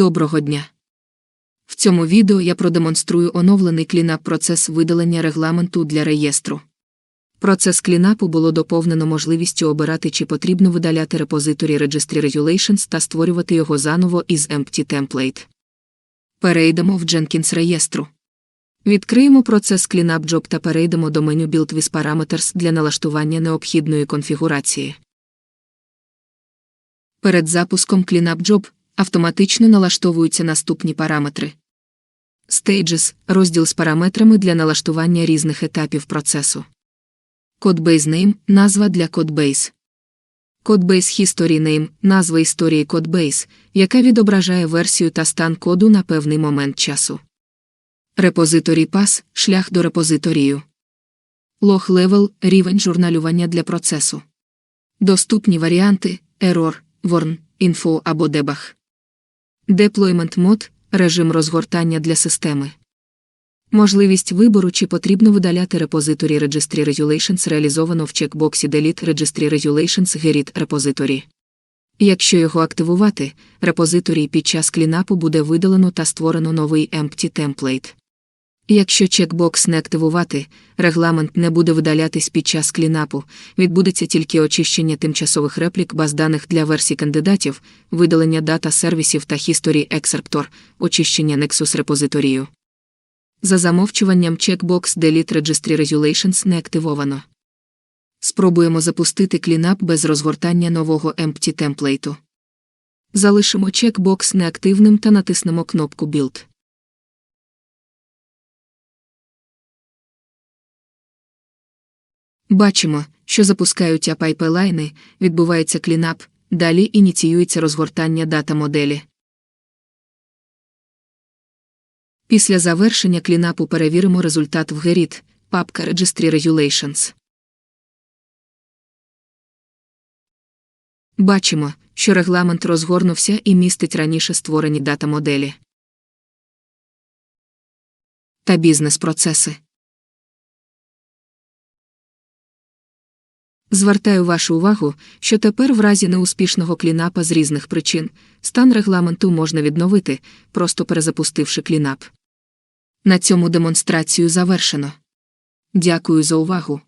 Доброго дня! В цьому відео я продемонструю оновлений клінап процес видалення регламенту для реєстру. Процес клінапу було доповнено можливістю обирати, чи потрібно видаляти репозиторі Registry Regulations та створювати його заново із Empty Template. Перейдемо в Jenkins реєстру. Відкриємо процес Cleanup Job та перейдемо до меню Build with Parameters для налаштування необхідної конфігурації. Перед запуском Cleanup Job автоматично налаштовуються наступні параметри. Stages – розділ з параметрами для налаштування різних етапів процесу. Codebase Name – назва для Codebase. Codebase History Name – назва історії Codebase, яка відображає версію та стан коду на певний момент часу. Репозиторій Path – шлях до репозиторію. Log Level – рівень журналювання для процесу. Доступні варіанти Error, Warn, Info або Debug. Deployment Mode – режим розгортання для системи. Можливість вибору, чи потрібно видаляти репозиторі Registry Regulations реалізовано в чекбоксі Delete Registry Regulations Gerit Repository. Якщо його активувати, репозиторій під час клінапу буде видалено та створено новий Empty Template. Якщо чекбокс не активувати, регламент не буде видалятись під час клінапу, відбудеться тільки очищення тимчасових реплік баз даних для версій кандидатів, видалення дата сервісів та History Excerptor, очищення Nexus репозиторію. За замовчуванням чекбокс Delete Registry Regulations не активовано. Спробуємо запустити клінап без розгортання нового Empty темплейту. Залишимо чекбокс неактивним та натиснемо кнопку Build. Бачимо, що запускаються пайпелайни, відбувається клінап, далі ініціюється розгортання дата моделі. Після завершення клінапу перевіримо результат в Gerit, папка Registry Regulations. Бачимо, що регламент розгорнувся і містить раніше створені дата моделі та бізнес-процеси. Звертаю вашу увагу, що тепер в разі неуспішного клінапа з різних причин стан регламенту можна відновити, просто перезапустивши клінап. На цьому демонстрацію завершено. Дякую за увагу.